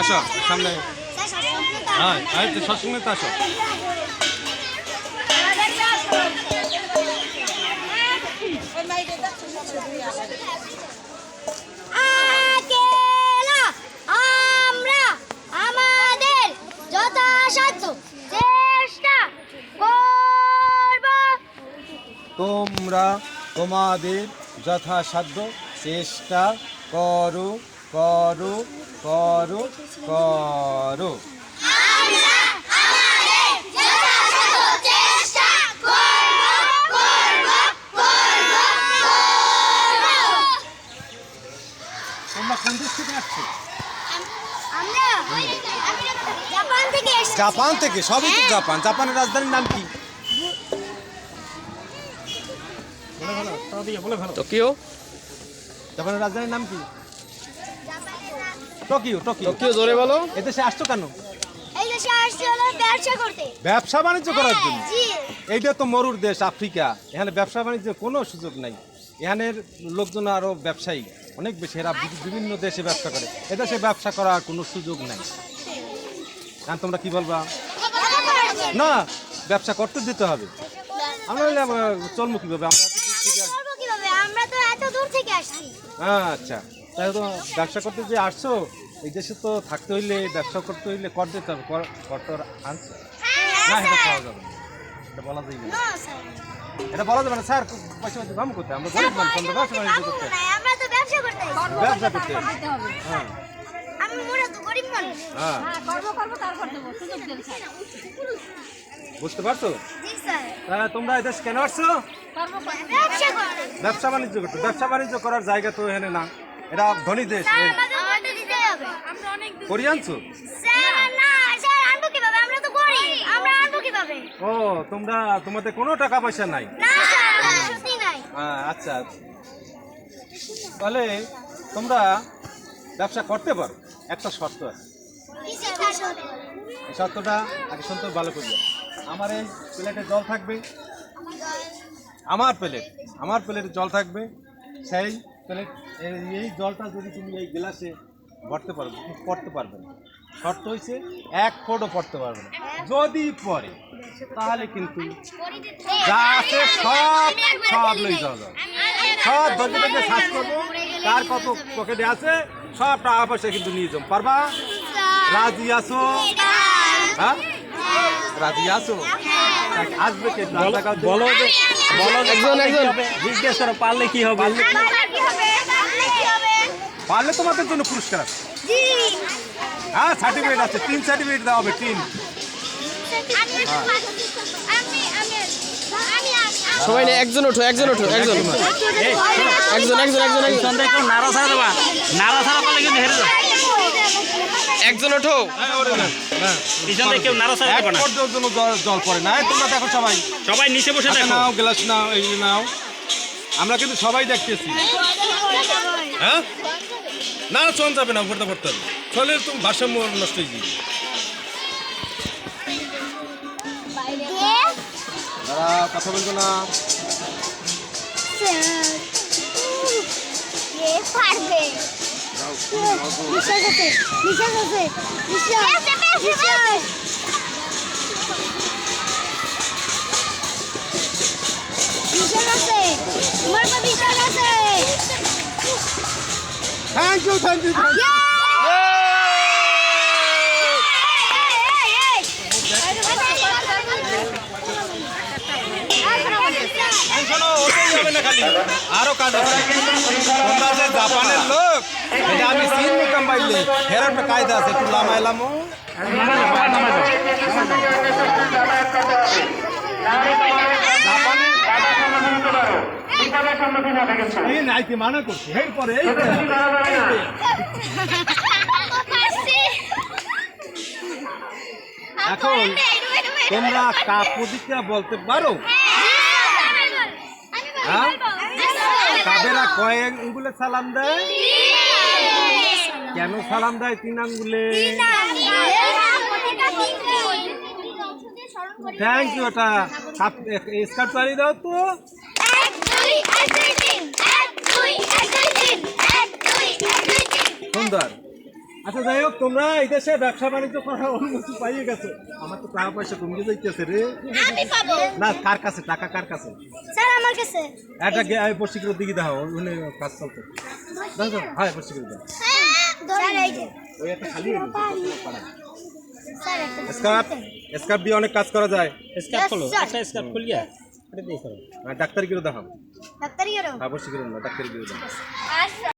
আসো সামনে। হ্যাঁ তো আসো। আমরা আমাদের যথাসাধ্য চেষ্টা করব। তোমরা তোমাদের যথাসাধ্য চেষ্টা করো করো করো করো। আমরা আমাদের যথাসাধ্য চেষ্টা করব করব করব তোমরা কোন দেশ থেকে আসছো? আমরা জাপান থেকে এসেছি। জাপান থেকে? সবই তো হ্যাঁ। জাপান। জাপানের রাজধানীর নাম কি? টোকিও। জাপানের রাজধানীর নাম কি? Tokyo Tokyo. টোকিও জোরে বলো। এদেশে আসছো কেন? এই দেশে আসছি হলো ব্যবসা করতে। ব্যবসা বাণিজ্য করার জন্য? জি। এইটা তো মরুর দেশ আফ্রিকা। এখানে ব্যবসা বাণিজ্যের কোনো সুযোগ নাই। এখানের লোকজন আরও ব্যবসায়ী অনেক বেশি। এরা বিভিন্ন দেশে ব্যবসা করে। এদেশে ব্যবসা করার কোনো সুযোগ নাই। কারণ তোমরা কি বলবা? না ব্যবসা করতে দিতে হবে। আমরা চলবো কীভাবে? আমরা আমরা তো এত দূর থেকে আসছি। আচ্ছা। তাই তো ব্যবসা করতে যে আসছো এই দেশে তো থাকতে হইলে ব্যবসা করতে হইলে কর দিতে হবে কর কর তো না এটা পাওয়া যাবে না। এটা বলা যায় না। এটা বলা যাবে না স্যার পয়সা পাতি দাম করতে আমরা গরিব মানুষ আমরা ব্যবসা বাণিজ্য করতে আমরা তো ব্যবসা করতে ব্যবসা করতে হ্যাঁ। আমি মোরা তো গরিব মানুষ। হ্যাঁ। করব করব তারপর দেবো। সুযোগ দেন স্যার। বুঝতে পারছ? জি স্যার। তা তোমরা এদেশ কেন আসছো? ব্যবসা বাণিজ্য করতে। ব্যবসা বাণিজ্য করার জায়গা তো এখানে না। এটা ধনী দেশ। করি আনছো স্যার না স্যার আনব কীভাবে? আমরা তো গরিব আমরা আনব কীভাবে? ও তোমরা তোমাদের কোনো টাকা পয়সা নাই? না স্যার সত্যি নাই। হ্যাঁ, আচ্ছা। তাহলে তোমরা ব্যবসা করতে পারো। একটা শর্ত আছে। এই শর্তটা আগে শুনতে ভালো করবে আমার এই প্লেটে জল থাকবে। আমার প্লেট আমার প্লেটে জল থাকবে। সেই প্লেট এই জলটা যদি তুমি এই গ্লাসে ভরতে পারবে পড়তে পারবে না। শর্ত হয়েছে এক ফোঁটও পড়তে পারবে না। যদি পড়ে তাহলে কিন্তু যা আছে সব সব লই যাওয়া যাবে সব ধরতে ধরতে শ্বাস করব কার কত পকেটে আছে সব টাকা পয়সা কিন্তু নিয়ে যাব। পারবা? রাজি আছো? হ্যাঁ? রাজি আসো আসবে কে? বলো বলো একজন একজন। জিজ্ঞেস করো পারলে কি হবে পারলে কি- কি হবে তাহলে কি হবে পারলে তোমাদের জন্য পুরস্কার আছে। হ্যাঁ সার্টিফিকেট আছে তিন সার্টিফিকেট দেওয়া হবে তিন। আমি আমি আমি আমি সবাই নেই একজন ওঠো একজন ওঠো একজন একজন। একজন একজন একজন নাড়া ছাড়া দেবা। নাড়া ছাড়া পারলে কিন্তু হেরে যাবে। একজন ওঠো। হ্যাঁ, না, না। পিছন থেকে কেউ নাড়া ছাড়া এক দেবে না। জন্য জল জল পড়ে। না তোমরা দেখো সবাই। সবাই নিচে বসে দেখো। নাও গ্লাস নাও এই নাও। আমরা কিন্তু সবাই দেখতেছি। হ্যাঁ? না চল যাবে না উপরতে পড়তে হবে চলে তুমি ভারসাম্য নষ্ট হয়ে যাবে কথা বলব না পারবে আছে thank you thank you thank you আরও কাজ আছে জাপানের লোক এটা আমি সিন নিকাম পাইলে ফের একটা কায়দা আছে একটু লামাইলামো জাপানে এই নাইতে মানা করছে এরপরে এখন তোমরা কাপুদিকা বলতে পারো? হ্যাঁ? কাবেরা কয় আঙ্গুলে সালাম দেয়? কেন সালাম দেয় তিন আঙ্গুলে। থ্যাংক ইউ ওটা স্কার্ট পাড়ি দাও তো। সুন্দর। আচ্ছা যাই হোক তোমরা এই দেশে ব্যবসা বাণিজ্য করার অনুমতি পাইয়ে গেছো। আমার তো টাকা পয়সা কমিয়ে যাইতেছে রে। আমি পাবো। না কার কাছে? টাকা কার কাছে? স্যার আমার কাছে। একটা গে আমি পরিষ্কার দিকে দাও ওখানে কাজ চলতে। দাও দাও হ্যাঁ পরিষ্কার দাও। স্যার এই যে। ওই একটা খালি স্যার একটা স্কার্ফ দিয়ে অনেক কাজ করা যায়। স্কার্ফ খোলো একটা স্কার্ফ খুলিয়া এটা দিয়ে করো। আর ডাক্তার করে দেখাও। ডাক্তার এরো হ্যাঁ পরিষ্কার না ডাক্তার করে দেখাও। আচ্ছা